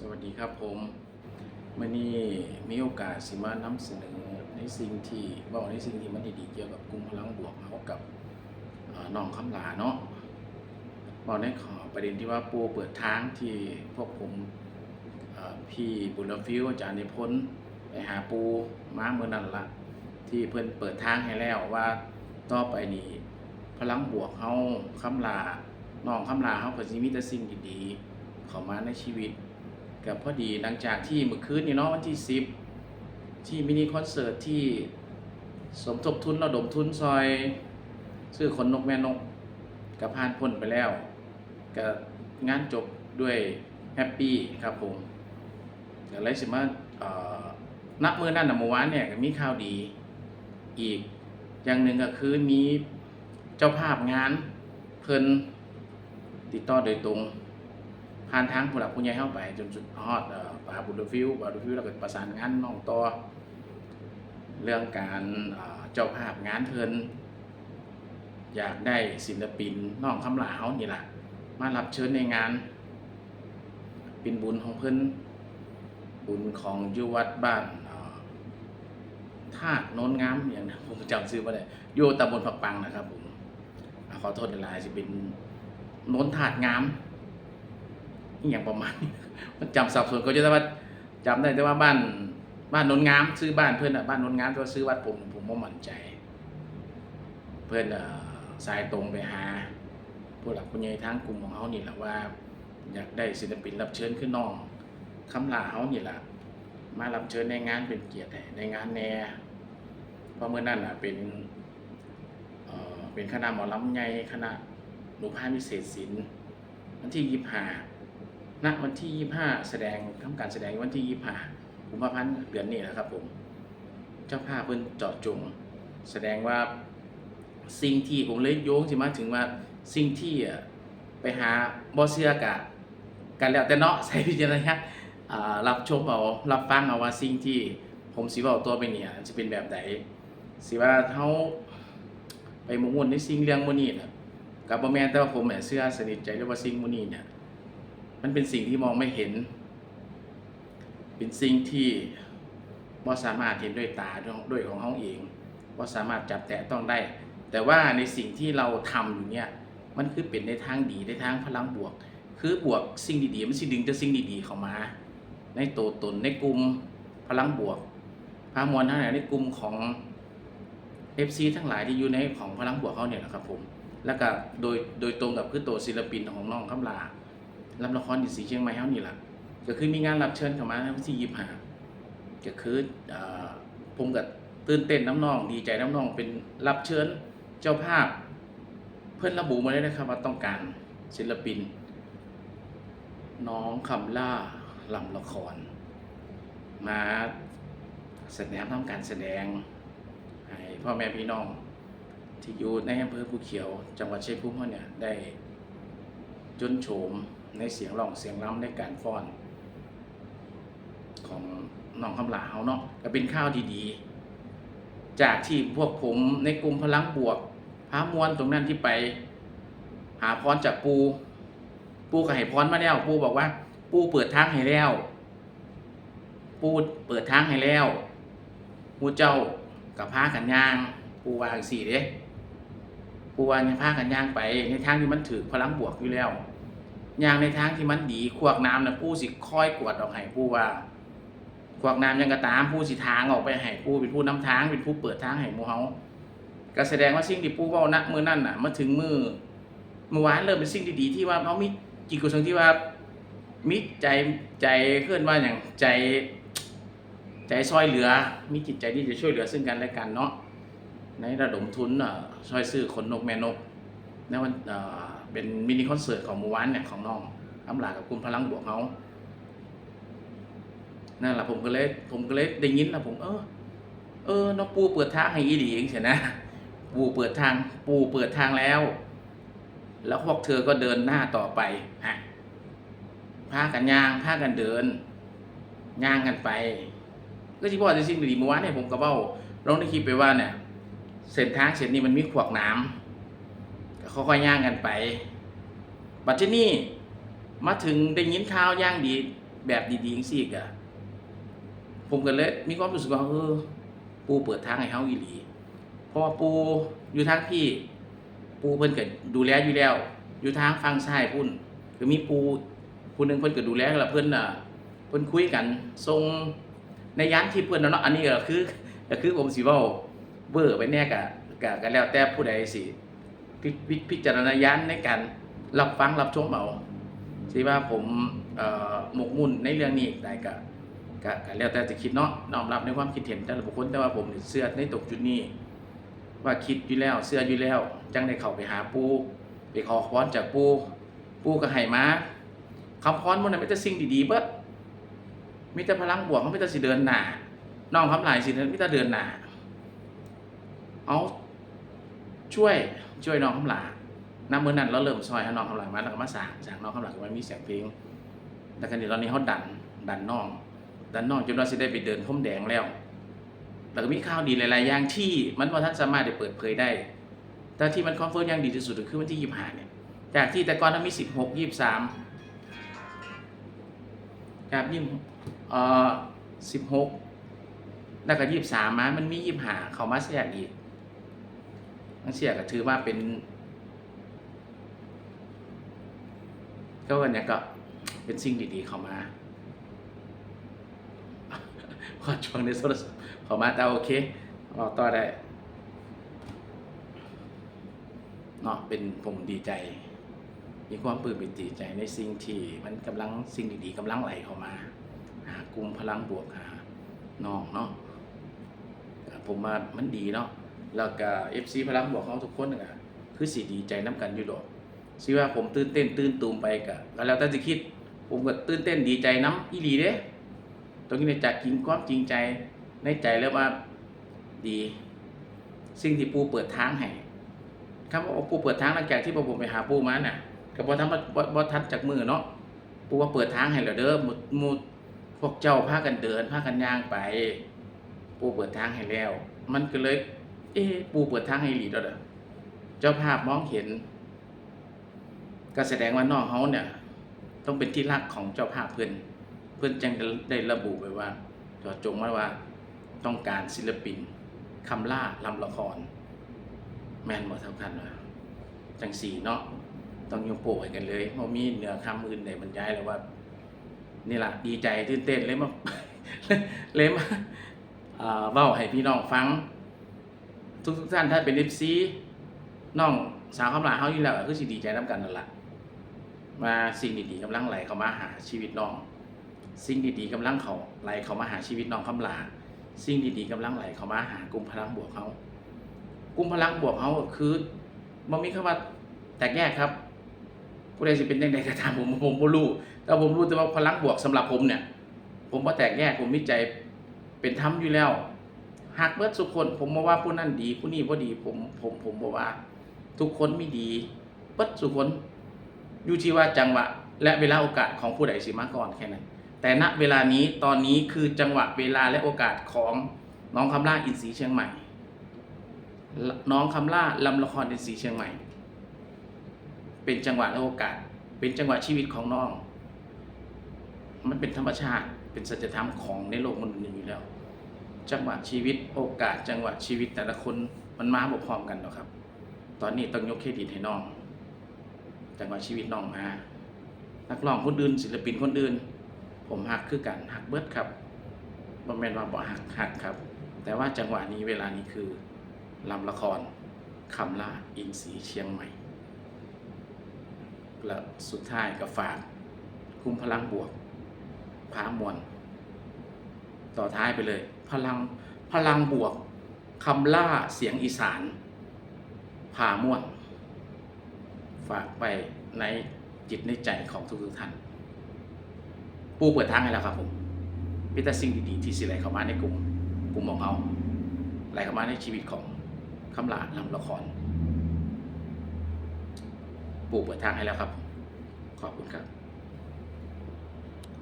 สวัสดีครับผมมื่อนี้มีโอกาสสิมานำเสนอในสิ่งที่บอกในสิ่งที่มันดีๆเกี่ยวกับกลุ่มพลังบวกเขากับน่อน้องคำลาเนาะบอกในขอประเด็นที่ว่าปูเปิดทางที่พวกผมพี่บุญฟิวอาจารย์นิพนธ์ไปหาปูมาเมื่อนั้นละที่เพิ่นเปิดทางให้แล้วว่าต่อไปนี้พลังบวกเขาคำลาน้องคำลาเขาก็สิมีแต่สิ่งดีๆเข้ามาในชีวิต กับพอดีหลังจากที่เมื่อคืนนี่เนาะวันที่ 10 ที่มินิคอนเสิร์ตที่สมทบทุนระดมทุนซอย ซื้อขนนกแม่นกกับผ่านพ้นไปแล้วกับงานจบด้วยแฮปปี้ครับผมก็เลยสิมาเอ่อนับมือนั่นนะเมื่อวานเนี่ยก็มีข่าวดีอีกอย่างหนึ่งก็คือมีเจ้าภาพงานเพิ่นติดต่อโดยตรง ผ่านทางผู้หลักผู้ใหญ่เข้าไป จนจุดฮอดปาบุญฟิวปาบุญฟิวแล้วก็ประสานงานน้องต่อเรื่องการเจ้าภาพงานเพิ่นอยากได้ศิลปินน้องคำหลาเฮานี่แหละมารับเชิญในงาน เป็นบุญของเพิ่นบุญของยุวัดบ้านเอ่อธาตุโน้นงามอย่างนั้นผมจำชื่อบ่ได้อยู่ตำบลผักปังนะครับผมขอโทษหลายๆสิเป็นโน้นธาตุงาม อย่างประมาณนี้มันจำสับสนก็จะได้ว่าจำได้แต่ว่าบ้านบ้านนนงามซื้อบ้านเพื่อนอะบ้านนนงามแต่ว่าซื้อวัดผมผมไม่มั่นใจ เพื่อนอ่อสายตรงไปหาผู้หลักผู้ใหญ่ทางกลุ่มของเขานี่แหละว่า อยากได้ศิลปินรับเชิญขึ้นน้องคำลาเขานี่แหละมารับเชิญในงานเป็นเกียรติในงานแน่เพราะเมื่อนั้นอะเป็นเอ่อเป็นคณะหมอลำใหญ่คณะหนุพานวิเศษศิลป์วันที่ยี่ห้า ณวันที่ 25 แสดงทำการแสดงวันที่ 25กุมภาพันธ์เดือนนี้นะครับผมเจ้าภาพเพิ่นเจาะจง แสดงว่าสิ่งที่ผมเลยโยงสิมาถึงว่าสิ่งที่ไปหาบ่เชื่อกะกันแล้วแต่เนาะใส่พิจารณาณอ่ารับชมเอารับฟังเอาว่าสิ่งที่ผมสิเว้าตัวไปเนี่ยจะเป็นแบบใดสิว่าเฮาไปมุ่งมุ่นในสิ่งเรื่องมื้อนี้น่ะกับบ่แม่นแต่ว่าผมเนี่ยเชื่อสนิทใจเลยว่าสิ่งมื้อนี้เนี่ย มันเป็นสิ่งที่มองไม่เห็น เป็นสิ่งที่ว่าสามารถเห็นด้วยตาด้วยของเขาเองว่าสามารถจับแตะต้องได้ แต่ว่าในสิ่งที่เราทำอยู่เนี่ย มันคือเป็นในทางดีในทางพลังบวก คือบวกสิ่งดีๆมันสิดึงแต่สิ่งดีๆเข้ามา ในตัวตนในกลุ่มพลังบวกพามวลทั้งหลายในกลุ่มของ FC ทั้งหลายที่อยู่ในของพลังบวกเขาเนี่ยแหละครับผม แล้วก็โดยโดยตรงกับคือตัวศิลปินของน้องคำลา รับละครอยู่สีเชียงใหม่เฮานี่แหละก็คือมีงานรับเชิญเข้ามาในวันที่ยี่ห้าก็คืออผมก็ตื่นเต้นน้ำนอง ดีใจน้ำนองเป็นรับเชิญเจ้าภาพ เพื่อนระบุมาเลยนะครับว่าต้องการศิลปิน น้องคำล่าลำละคร มาแสดงทำการแสดงให้พ่อแม่พี่น้อง ที่อยู่ในอำเภอภูเขียว จังหวัดชัยภูมิเขาเนี่ยได้จนโฉม ในเสียงร้องเสียงร้ำในการฟ้อน ของน้องคำลาเขาเนาะก็เป็นข้าวดีๆ จากที่พวกผมในกลุ่มพลังบวกพามวลตรงนั้นที่ไป หาพรจากปู ปูก็ให้พรมาแล้ว ปูบอกว่า ปูเปิดทางให้แล้ว ปูเปิดทางให้แล้วมูเจ้ากับพากันย่าง ปูวางสี่เด้ปูวายังพากันย่างไปในทางที่มันถือพลังบวกอยู่แล้ว อย่างในทางที่มันดีขวากน้ำนะผู้สิค่อยกวดออกให้ผู้ว่าขวากน้ำยังกระตามผู้สิทางออกไปให้ผู้เป็นผู้นำทางเป็นผู้เปิดทางให้หมูเฮาก็แสดงว่าสิ่งที่ผู้ว้าณมือนั้นน่ะมาถึงมือเมื่อวานเริ่มเป็นสิ่งดีๆที่ว่าเขามีจิตกุศลที่ว่ามีใจใจเคลื่อนว่าอย่างใจ ใจซอยเหลือ มีจิตใจที่จะช่วยเหลือซึ่งกันและกันเนาะในระดมทุนอ่อช่วยซื้อขนนกแม่นกในวัน เป็นมินิคอนเสิร์ตของมู่วานเนี่ยของน้องอำลากับคุณพลังบวกเขานั่นแหละผมก็เลยผมก็เลยได้ยินแล้วผม เออ เออน้องปูเปิดทางให้อีดีเองเสียนะ ปูเปิดทาง ปูเปิดทางแล้ว แล้วพวกเธอก็เดินหน้าต่อไปฮะพากันย่างพากันเดินย่างกันไป ก็ที่พ่อจะสิ่งดีเมื่อวานเนี่ยผมก็เบ้าลงในคลิปไปว่าเนี่ย เส้นทางเส้นนี้มันมีขวากน้ำก็ ค่อยๆย่างกันไป บัดนี่มาถึงได้ยินข่าวย่างดีแบบดีๆจังซี่ก็ผมก็เลยมีความรู้สึกว่าเออปูเปิดทางให้เฮาอีหลี เพราะว่าปูอยู่ทางพี่ ปูเพิ่นก็ดูแลอยู่แล้ว อยู่ทางฝั่งซ้ายพุ่นก็มีปูผู้หนึงเพิ่นก็ดูแลแล้วเพิ่นน่ะเพิ่นคุยกันทรงในยานที่เพิ่นน่ะเนาะอันนี้ก็คือก็คือผมสิเว้าเวอร์ไปแน่ก็ก็ก็แล้วแต่ผู้ใดสิ พิพจารณญาณในการรับฟังรับชมเอาสิว่าผมหมกมุ่นในเรื่องนี้ได้ก็ก็ก็แล้วแต่จะคิดเนาะน้อมรับในความคิดเห็นแต่ละบุคคลแต่ว่าผมเชื่อในตรงจุดนี้ ว่าคิดอยู่แล้วเสื้ออยู่แล้ว จังได้เข้าไปหาปูไปขอพรจากปูปูก็ให้มาคำพรมันน่ะมีแต่สิ่งดีๆเบิดมีแต่พลังบวกมันมีแต่สิเดินหนาน้องคำหลายสิมีแต่เดินหนาเอา ช่วยช่วยน้องคำหลาน้ำมือนั้นเราเริ่มซอยให้น้องคำหลามาแล้วก็มาสร้างสร้างน้องคำหลาก็มามีเสียงเพลงแล้วกันนี้ตอนนี้เขาดันดันน้อง ดันน้องจนว่าสิได้ไปเดินพรมแดงแล้วแล้วก็มีข่าวดีหลายๆอย่างที่มันว่าท่านสามารถได้เปิดเผยได้ แต่ที่มันคอนเฟิร์มอย่างดีที่สุดคือวันที่ยี่ห้าเนี่ยจากที่แต่ก่อนมันมีสิบหกยี่สิบสามจากยี่เอ่อสิบหกแล้วก็ยี่สิบสามมามันมียี่ห้าเขามาเสียอีก นั่นเสียก็ถือว่าเป็นก็วันนี้ก็เป็นสิ่งดีๆเข้ามาพอช่วงในโทรศัพท์เข้ามาแต่โอเคออกต่อได้เนาะเป็นผมดีใจ มีความปลื้มปิติใจในสิ่งที่มันกำลังสิ่งดีๆกำลังไหลเข้ามา หากลุ่มพลังบวกหาน้องเนาะผมว่ามันดีเนาะ แล้วก็ FC พลังบวกเขาทุกคนน่ะคือสิดีใจน้กันอยู่ดอกสิว่าผมตื่นเต้นตื่นตูมไปก็ก็แล้วแต่จะคิด ผมก็ตื่นเต้นดีใจน้ำอีหลีเด้ตรงนี้จากจริงความจริงใจในใจแล้วว่าดี สิ่งที่ปูเปิดทางให้คำว่าปูเปิดทางหลังจากที่ผมไปหาปูมาน่ะก็บ่ทำบ่บ่ทันจากมือเนาะปูว่าเปิดทางให้แล้วเด้อหมดหมดพวกเจ้าพากันเดินพากันย่างไป ปูเปิดทางให้แล้ว มันก็เลย เอ๊ปูเปิดทางให้หลีแล้วเด้อเจ้าภาพมองเห็น ก็แสดงว่าน้องเขาเนี่ย ต้องเป็นที่รักของเจ้าภาพเพื่อนเพื่อนจังได้ระบุไว้ว่าจาะจงไว้ว่าต้องการศิลปินคำล่าลำละคร แมนหมดเท่ากันว่าจังสีเนาะต้องยกโปรให้กันเลยเพราะมีเหนือคำอื่นใดบรรยายแล้วว่า นี่แหละดีใจตื่นเต้นเลยมาเลยมาอ่าเว้าให้พี่น้องฟัง ทุกทุกท่านถ้าเป็นเอฟซีน้องสาวคำลาเขาอยู่แล้วก็คือสิดีใจน้ำกันนั่นแหละมาสิ่งดีๆกำลังไหลเข้ามาหาชีวิตน้อง สิ่งดีๆกำลังเขาไหลเข้ามาหาชีวิตน้องคำลาสิ่งดีๆกำลังไหลเข้ามาหากลุ่มพลังบวกเขากลุ่มพลังบวกเขาคือมันมีคำว่าแตกแยกครับผู้ใดสิเป็นยังไงก็ตามผมผมบ่รู้แต่ผมรู้แต่ว่าพลังบวกสำหรับผมเนี่ย ผมว่าแตกแยกผมวิจัยเป็นธรรมอยู่แล้ว หากเบิดสุกคน ผมบอกว่าผู้นั้นดีผู้นี้บ่ดี ผมผมผมบอกว่า ทุกคนไม่ดีเบิดสุกคนอยู่ที่ว่าจังหวะ และเวลาโอกาสของผู้ใดสิมาก่อนแค่นั้น แต่ณเวลานี้ตอนนี้คือจังหวะเวลาและโอกาสของน้องคำล่าอินทรีเชียงใหม่ น้องคำล่าลำละครอินทรีเชียงใหม่ เป็นจังหวะและโอกาส เป็นจังหวะชีวิตของน้อง มันเป็นธรรมชาติ เป็นสัจธรรมของในโลกมนุษย์อยู่แล้ว จังหวะชีวิตโอกาสจังหวะชีวิตแต่ละคนมันมาบ่พร้อมกันหรอกครับ ตอนนี้ต้องยกเครดิตให้น้อง จังหวะชีวิตน้องมานักร้องคนอื่นศิลปินคนอื่น ผมหักคือกันหักเบิดครับบ่แมนว่าบ่หักหักครับ แต่ว่าจังหวะนี้เวลานี้คือลำละครคำล่าอินทรีเชียงใหม่และสุดท้ายก็ฝาก คุมพลังบวกพามวลต่อท้ายไปเลย พลังพลังบวกคำล่าเสียงอีสานพาม่วน ฝากไปในจิตในใจของทุกๆท่าน ปูเปิดทางให้แล้วครับผมมีแต่สิ่งดีๆที่สิไหลเข้ามาในกลุ่มกลุ่มของเขาไหลเข้ามาในชีวิตของคำลาลำละคร ปูเปิดทางให้แล้วครับ ขอบคุณครับ